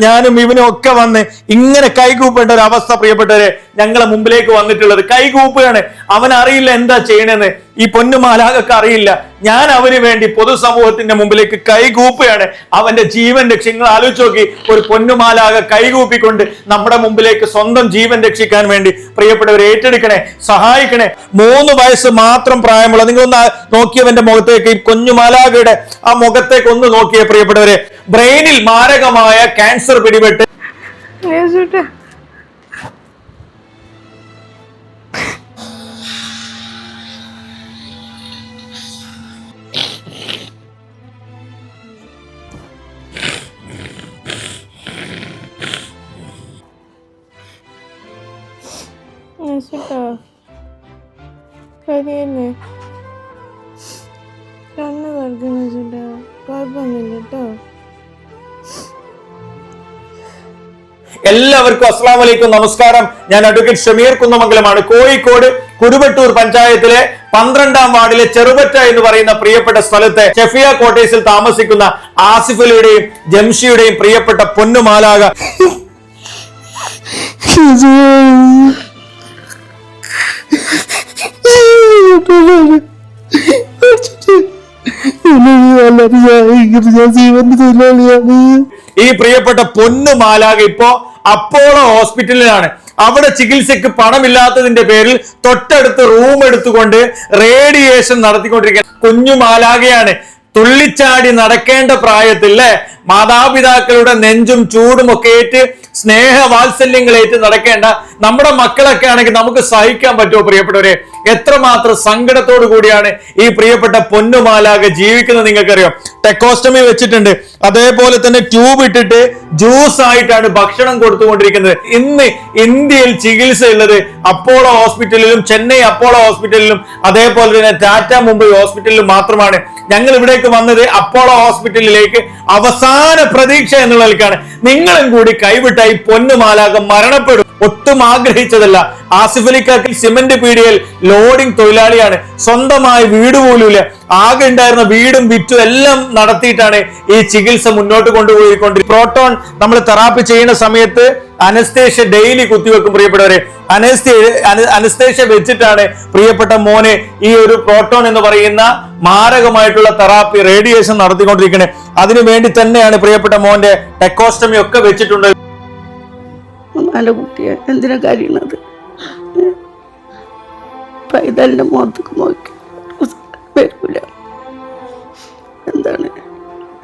ഞാനും ഇവനും ഒക്കെ വന്ന് ഇങ്ങനെ കൈകൂപ്പേണ്ട ഒരു അവസ്ഥ പ്രിയപ്പെട്ടവരെ ഞങ്ങളെ മുമ്പിലേക്ക് വന്നിട്ടുള്ളത്. കൈകൂപ്പുകയാണ്. അവൻ അറിയില്ല എന്താ ചെയ്യണെന്ന്. ഈ പൊന്നുമാലാകക്ക് അറിയില്ല. ഞാൻ അവന് വേണ്ടി പൊതുസമൂഹത്തിന്റെ മുമ്പിലേക്ക് കൈകൂപ്പുകയാണ് അവന്റെ ജീവൻ രക്ഷ നിങ്ങൾ ആലോചിച്ച് നോക്കി. ഒരു പൊന്നുമാലാക കൈകൂപ്പിക്കൊണ്ട് നമ്മുടെ മുമ്പിലേക്ക് സ്വന്തം ജീവൻ രക്ഷിക്കാൻ വേണ്ടി പ്രിയപ്പെട്ടവർ ഏറ്റെടുക്കണേ സഹായിക്കണേ. മൂന്ന് വയസ്സ് മാത്രം പ്രായമുള്ള നിങ്ങൾ ഒന്ന് നോക്കിയവന്റെ മുഖത്തേക്ക് ഈ കുഞ്ഞുമാലാകയുടെ ആ മുഖത്തേക്ക് ഒന്ന് നോക്കിയ പ്രിയപ്പെട്ടവരെ. ബ്രെയിനിൽ മാരകമായ ക്യാൻസർ പിടിപെട്ട്. യേശുട്ടാ കരിയല്ലേ കണ്ണ് തുറക്കുന്ന യേശുട്ടാ കുഴപ്പമൊന്നുമില്ല കേട്ടോ എല്ലാവർക്കും അസ്സാം വലൈക്കും നമസ്കാരം. ഞാൻ അഡ്വക്കേറ്റ് ഷമീർ കുന്നമംഗലമാണ്. കോഴിക്കോട് കുരുവട്ടൂർ പഞ്ചായത്തിലെ പന്ത്രണ്ടാം വാർഡിലെ ചെറുപറ്റ എന്ന് പറയുന്ന പ്രിയപ്പെട്ട സ്ഥലത്തെ ഷെഫിയ കോട്ടേഴ്സിൽ താമസിക്കുന്ന ആസിഫലിയുടെയും ജംഷിയുടെയും പ്രിയപ്പെട്ട പൊന്നുമാലാക. ഈ പ്രിയപ്പെട്ട പൊന്നു മാലാക ഇപ്പോ അപ്പോളോ ഹോസ്പിറ്റലിലാണ്. അവിടെ ചികിത്സയ്ക്ക് പണമില്ലാത്തതിന്റെ പേരിൽ തൊട്ടടുത്ത് റൂം എടുത്തുകൊണ്ട് റേഡിയേഷൻ നടത്തിക്കൊണ്ടിരിക്കുന്ന കുഞ്ഞു മാലാകയാണ് തുള്ളിച്ചാടി നടക്കേണ്ട പ്രായത്തിൽ ല്ലേ? മാതാപിതാക്കളുടെ നെഞ്ചും ചൂടും ഒക്കെ ഏറ്റ് സ്നേഹ വാത്സല്യങ്ങളേറ്റ് നടക്കേണ്ട നമ്മുടെ മക്കളൊക്കെ ആണെങ്കിൽ നമുക്ക് സഹിക്കാൻ പറ്റുമോ പ്രിയപ്പെട്ടവരെ? എത്രമാത്രം സങ്കടത്തോടു കൂടിയാണ് ഈ പ്രിയപ്പെട്ട പൊന്നുമാലാകെ ജീവിക്കുന്നത് നിങ്ങൾക്കറിയാം? ടെക്കോസ്റ്റമി വെച്ചിട്ടുണ്ട്. അതേപോലെ തന്നെ ട്യൂബ് ഇട്ടിട്ട് ജ്യൂസ് ആയിട്ടാണ് ഭക്ഷണം കൊടുത്തുകൊണ്ടിരിക്കുന്നത്. ഇന്ന് ഇന്ത്യയിൽ ചികിത്സയുള്ളത് അപ്പോളോ ഹോസ്പിറ്റലിലും ചെന്നൈ അപ്പോളോ ഹോസ്പിറ്റലിലും അതേപോലെ തന്നെ ടാറ്റ മുംബൈ ഹോസ്പിറ്റലിലും മാത്രമാണ് ഞങ്ങൾ ഇവിടേക്ക് വന്നത് അപ്പോളോ ഹോസ്പിറ്റലിലേക്ക് അവസാന പ്രതീക്ഷ എന്നുള്ള നിലക്കാണ്. നിങ്ങളും കൂടി കൈവിട്ടായി പൊന്നുമാലാകം മരണപ്പെടും. ഒട്ടും ആഗ്രഹിച്ചതല്ല. ആസിഫ് അലിക്കാക്കിൽ സിമന്റ് പീടികയിൽ ലോഡിംഗ് തൊഴിലാളിയാണ്. സ്വന്തമായ വീട് പോലുമില്ല. ആകെ ഉണ്ടായിരുന്ന വീടും വിറ്റും എല്ലാം നടത്തിയിട്ടാണ് ഈ ചികിത്സ മുന്നോട്ട് കൊണ്ടുപോയിക്കൊണ്ട് പ്രോട്ടോൺ നമ്മൾ തെറാപ്പി ചെയ്യുന്ന സമയത്ത് അനസ്തേഷ്യ ഡെയിലി കുത്തിവെക്കും പ്രിയപ്പെട്ടവരെ. അനസ്തേ അനസ്തേഷ്യ വെച്ചിട്ടാണ് പ്രിയപ്പെട്ട മോനെ ഈ ഒരു പ്രോട്ടോൺ എന്ന് പറയുന്ന മാരകമായിട്ടുള്ള തെറാപ്പി റേഡിയേഷൻ നടത്തിക്കൊണ്ടിരിക്കുന്നത്. അതിനു വേണ്ടി തന്നെയാണ് പ്രിയപ്പെട്ട മോന്റെ ടെക്കോസ്റ്റമി ഒക്കെ വെച്ചിട്ടുണ്ട്. നല്ല കുട്ടിയെ എന്തിനാ കരയണത്? പൈതലിന്റെ മുഖത്തേക്ക് നോക്കി. വരൂല. എന്താണ്?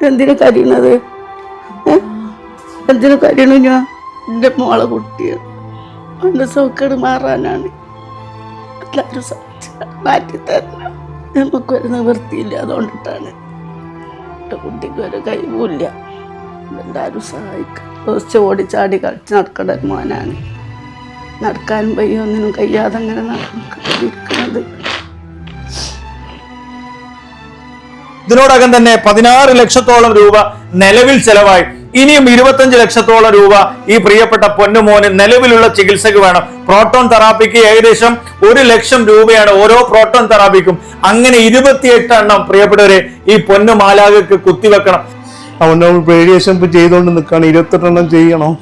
എന്തിനാ കരയണത്? എന്തിനു കരയണു ഞാൻ എന്റെ മോളെ കുട്ടിയെ. അവന്റെ സൗക്കേട് മാറാനാണ്. എല്ലാവരും മാറ്റി തരണം. നമുക്ക് ഒരു നിവൃത്തിയില്ല അതുകൊണ്ടിട്ടാണ്. എന്റെ കുട്ടിക്ക് ഒരു കഴിവില്ല എല്ലാവരും സഹായിക്കും ദിവസം ഓടിച്ചാടി കളിച്ച് നടക്കേണ്ട ഒരു മോനാണ്. നടക്കാനും വയ്യ ഒന്നിനും കഴിയാതെ അങ്ങനെ നടക്കുന്നത് ഇതിനോടകം തന്നെ പതിനാറ് ലക്ഷത്തോളം രൂപ നിലവിൽ ചെലവായി. ഇനിയും ഇരുപത്തഞ്ച് ലക്ഷത്തോളം രൂപ ഈ പ്രിയപ്പെട്ട പൊന്നുമോന് നിലവിലുള്ള ചികിത്സക്ക് വേണം. പ്രോട്ടോൺ തെറാപ്പിക്ക് ഏകദേശം ഒരു ലക്ഷം രൂപയാണ് ഓരോ പ്രോട്ടോൺ തെറാപ്പിക്കും. അങ്ങനെ ഇരുപത്തിയെട്ട് എണ്ണം പ്രിയപ്പെട്ടവരെ ഈ പൊന്നുമാലാകക്ക് കുത്തിവെക്കണം. അവന്റെ റേഡിയേഷൻ ഇപ്പം ചെയ്തുകൊണ്ട് നിൽക്കുകയാണ് ഇരുപത്തെട്ടെണ്ണം ചെയ്യണം.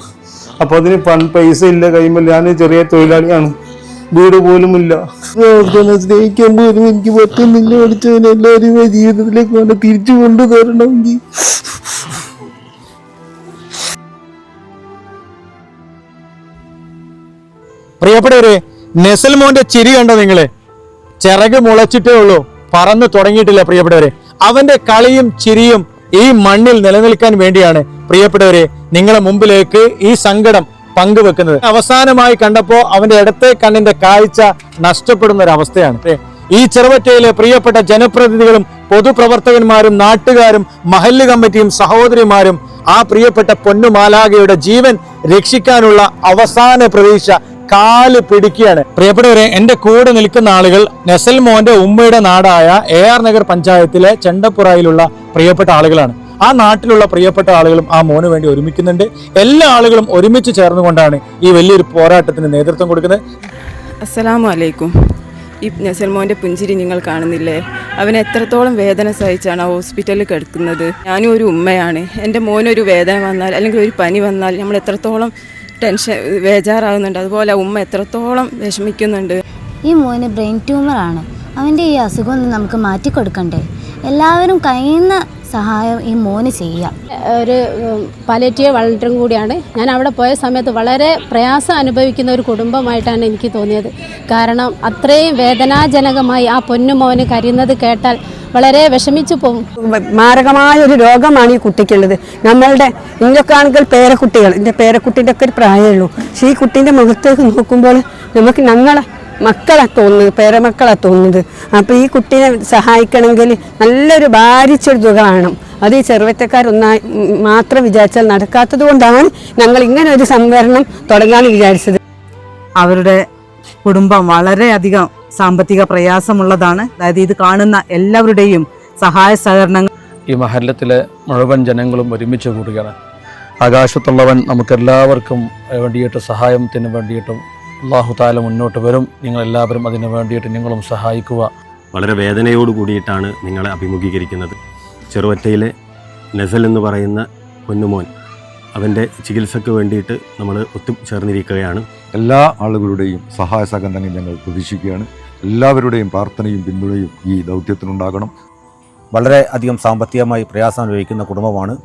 അപ്പോൾ അതിന് പൺ പൈസ ഇല്ല കൈമല്ല ഞാൻ ചെറിയ തൊഴിലാളിയാണ്. വീട് പോലും ഇല്ല. സ്നേഹിക്കാൻ പോലും എനിക്ക് പറ്റുന്നില്ല. പഠിച്ചവൻ എല്ലാവരും ജീവിതത്തിലേക്ക് കൊണ്ട് തിരിച്ചു കൊണ്ടുതരണമെങ്കിൽ പ്രിയപ്പെട്ടവരെ നെസൽമോന്റെ ചിരി കണ്ടോ നിങ്ങളെ? ചിറക് മുളച്ചിട്ടേ ഉള്ളൂ. പറന്നു തുടങ്ങിയിട്ടില്ല പ്രിയപ്പെട്ടവരെ. അവന്റെ കളിയും ചിരിയും ഈ മണ്ണിൽ നിലനിൽക്കാൻ വേണ്ടിയാണ് പ്രിയപ്പെട്ടവരെ നിങ്ങളെ മുമ്പിലേക്ക് ഈ സങ്കടം പങ്കുവെക്കുന്നത്. അവസാനമായി കണ്ടപ്പോ അവന്റെ ഇടത്തെ കണ്ണിന്റെ കാഴ്ച നഷ്ടപ്പെടുന്ന ഒരു അവസ്ഥയാണ് ഈ ചെറുവറ്റയിലെ പ്രിയപ്പെട്ട ജനപ്രതിനിധികളും പൊതുപ്രവർത്തകന്മാരും നാട്ടുകാരും മഹല്ല് കമ്മിറ്റിയും സഹോദരിമാരും ആ പ്രിയപ്പെട്ട പൊന്നുമാലാകയുടെ ജീവൻ രക്ഷിക്കാനുള്ള അവസാന പ്രതീക്ഷ കാൽ പിടിക്കുകയാണ്. പ്രിയപ്പെട്ടവരെ എന്റെ കൂടെ നിൽക്കുന്ന ആളുകൾ നെസൽ മോന്റെ ഉമ്മയുടെ നാടായ എ ആർ നഗർ പഞ്ചായത്തിലെ ചെണ്ടപ്പുറയിലുള്ള പ്രിയപ്പെട്ട ആളുകളാണ്. ആ നാട്ടിലുള്ള പ്രിയപ്പെട്ട ആളുകളും ആ മോന് വേണ്ടി ഒരുമിക്കുന്നുണ്ട്. എല്ലാ ആളുകളും ഒരുമിച്ച് ചേർന്നുകൊണ്ടാണ് ഈ വലിയൊരു പോരാട്ടത്തിന് നേതൃത്വം കൊടുക്കുന്നത്. അസ്സലാമു അലൈക്കും ഈ നസൽമോന്റെ പുഞ്ചിരി നിങ്ങൾ കാണുന്നില്ലേ? അവൻ എത്രത്തോളം വേദന സഹിച്ചാണ് ആ ഹോസ്പിറ്റലിൽ കിടക്കുന്നത്? ഞാനും ഒരു ഉമ്മയാണ്. എന്റെ മോനൊരു വേദന വന്നാൽ അല്ലെങ്കിൽ ഒരു പനി വന്നാൽ നമ്മൾ എത്രത്തോളം ടെൻഷൻ ബേജാറാകുന്നുണ്ട്. അതുപോലെ ഉമ്മ എത്രത്തോളം വിഷമിക്കുന്നുണ്ട്. ഈ മോന് ബ്രെയിൻ ട്യൂമറാണ്. അവന്റെ ഈ അസുഖം നമുക്ക് മാറ്റിക്കൊടുക്കണ്ടേ? എല്ലാവരും കഴിയുന്ന സഹായം ഈ മോന് ചെയ്യാം ഒരു പാലേറ്റീവ് വളണ്ടറും കൂടിയാണ്. ഞാൻ അവിടെ പോയ സമയത്ത് വളരെ പ്രയാസം അനുഭവിക്കുന്ന ഒരു കുടുംബമായിട്ടാണ് എനിക്ക് തോന്നിയത്. കാരണം അത്രയും വേദനാജനകമായി ആ പൊന്നു പൊന്നുമോന് കരയുന്നത് കേട്ടാൽ വളരെ വിഷമിച്ചു പോകും. മാരകമായ ഒരു രോഗമാണ് ഈ കുട്ടിക്കുള്ളത്. നമ്മളുടെ ഇന്നൊക്കെ ആണെങ്കിൽ പേരക്കുട്ടികൾ എന്റെ പേരക്കുട്ടീന്റെ ഒക്കെ ഒരു പ്രായമേ ഉള്ളൂ. പക്ഷേ ഈ കുട്ടീന്റെ മുഖത്തേക്ക് നോക്കുമ്പോൾ നമുക്ക് ഞങ്ങളെ മക്കളാ തോന്നുന്നത് പേരമക്കളെ തോന്നുന്നത്. അപ്പോൾ ഈ കുട്ടീനെ സഹായിക്കണമെങ്കിൽ നല്ലൊരു ഭാരിച്ചൊരു തുക വേണം. അത് ഈ ചെറുവറ്റക്കാരൊന്നായി മാത്രം വിചാരിച്ചാൽ നടക്കാത്തത് കൊണ്ടാണ് ഞങ്ങൾ ഇങ്ങനെ ഒരു സംവരണം തുടങ്ങാൻ വിചാരിച്ചത്. അവരുടെ കുടുംബം വളരെയധികം സാമ്പത്തിക പ്രയാസമുള്ളതാണ്. അതായത് ഇത് കാണുന്ന എല്ലാവരുടെയും സഹായ സഹകരണങ്ങൾ. ഈ മഹല്ലത്തിലെ മുഴുവൻ ജനങ്ങളും ഒരുമിച്ച് കൂടുകയാണ്. ആകാശത്തുള്ളവൻ നമുക്കെല്ലാവർക്കും വേണ്ടിയിട്ട് സഹായത്തിന് വേണ്ടിയിട്ടും അള്ളാഹു താല മുന്നോട്ട് വരും. നിങ്ങളെല്ലാവരും അതിനു വേണ്ടിയിട്ട് നിങ്ങളും സഹായിക്കുക. വളരെ വേദനയോട് കൂടിയിട്ടാണ് നിങ്ങളെ അഭിമുഖീകരിക്കുന്നത്. ചെറുവറ്റയിലെ നസൽ എന്ന് പറയുന്ന പൊന്നുമോൻ അവന്റെ ചികിത്സയ്ക്ക് വേണ്ടിയിട്ട് നമ്മൾ ഒത്തുചേർന്നിരിക്കുകയാണ് എല്ലാ ആളുകളുടെയും സഹായ സഹകരണങ്ങൾ ഞങ്ങൾ പ്രതീക്ഷിക്കുകയാണ്. എല്ലാവരുടെയും പ്രാർത്ഥനയും പിന്തുണയും ഈ ദൗത്യത്തിനുണ്ടാകണം. വളരെ അധികം സാമ്പത്തികമായി പ്രയാസം അനുഭവിക്കുന്ന കുടുംബമാണ്.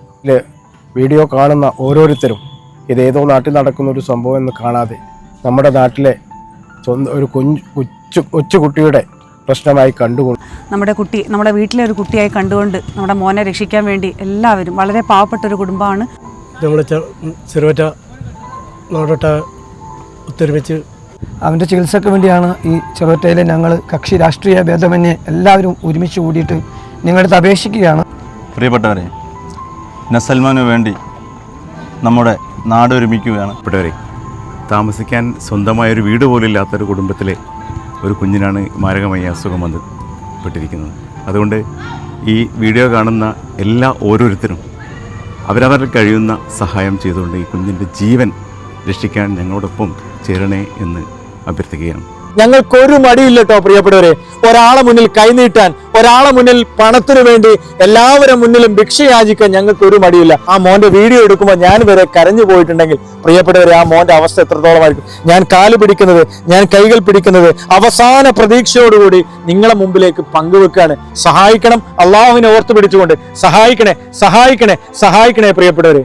വീഡിയോ കാണുന്ന ഓരോരുത്തരും ഇത് ഏതോ നാട്ടിൽ നടക്കുന്ന ഒരു സംഭവം എന്ന് കാണാതെ നമ്മുടെ നാട്ടിലെ സ്വന്തം ഒരു കുഞ്ഞു കൊച്ചു കൊച്ചു കുട്ടിയുടെ പ്രശ്നമായി കണ്ടുകൊണ്ട് നമ്മുടെ കുട്ടി നമ്മുടെ വീട്ടിലെ ഒരു കുട്ടിയായി കണ്ടുകൊണ്ട് നമ്മുടെ മോനെ രക്ഷിക്കാൻ വേണ്ടി എല്ലാവരും വളരെ പാവപ്പെട്ട ഒരു കുടുംബമാണ്. നമ്മുടെ ചെറുവറ്റ നോടൊട്ട ഒത്തൊരുമിച്ച് അവന്റെ ചികിത്സയ്ക്ക് വേണ്ടിയാണ് ഈ ചെറുവറ്റയിലെ ഞങ്ങൾ കക്ഷി രാഷ്ട്രീയ ഭേദമന്യേ എല്ലാവരും ഒരുമിച്ച് കൂടിയിട്ട് നിങ്ങളുടെ അപേക്ഷിക്കുകയാണ്. പ്രിയപ്പെട്ടവരെ നസൽമാനു വേണ്ടി നമ്മുടെ നാടൊരുമിക്കുകയാണ്. പ്രിയപ്പെട്ടവരെ താമസിക്കാൻ സ്വന്തമായ ഒരു വീട് പോലും ഇല്ലാത്തൊരു കുടുംബത്തിലെ ഒരു കുഞ്ഞിനാണ് മാരകമായി അസുഖം വന്നിപ്പെട്ടിരിക്കുന്നത് അതുകൊണ്ട് ഈ വീഡിയോ കാണുന്ന എല്ലാ ഓരോരുത്തരും അവരവർക്ക് കഴിയുന്ന സഹായം ചെയ്തുകൊണ്ട് ഈ കുഞ്ഞിന്റെ ജീവൻ രക്ഷിക്കാൻ ഞങ്ങളോടൊപ്പം ചേരണേ എന്ന് അഭ്യർത്ഥിക്കുകയാണ്. ഞങ്ങൾക്കൊരു മടിയില്ല കേട്ടോ പ്രിയപ്പെട്ടവരെ. ഒരാളെ മുന്നിൽ കൈനീട്ടാൻ ഒരാളെ മുന്നിൽ പണത്തിനു വേണ്ടി എല്ലാവരും മുന്നിലും ഭിക്ഷ യാചിക്കാൻ ഞങ്ങൾക്ക് ഒരു മടിയില്ല. ആ മോന്റെ വീഡിയോ എടുക്കുമ്പോൾ ഞാൻ വരെ കരഞ്ഞു പോയിട്ടുണ്ടെങ്കിൽ പ്രിയപ്പെട്ടവരെ ആ മോന്റെ അവസ്ഥ എത്രത്തോളമായിരിക്കും? ഞാൻ കാൽ പിടിക്കുന്നത് ഞാൻ കൈകൾ പിടിക്കുന്നത് അവസാന പ്രതീക്ഷയോടുകൂടി നിങ്ങളെ മുമ്പിലേക്ക് പങ്കുവെക്കുകയാണ് സഹായിക്കണം അള്ളാഹുവിനെ ഓർത്തു പിടിച്ചുകൊണ്ട് സഹായിക്കണേ സഹായിക്കണേ സഹായിക്കണേ പ്രിയപ്പെട്ടവരെ.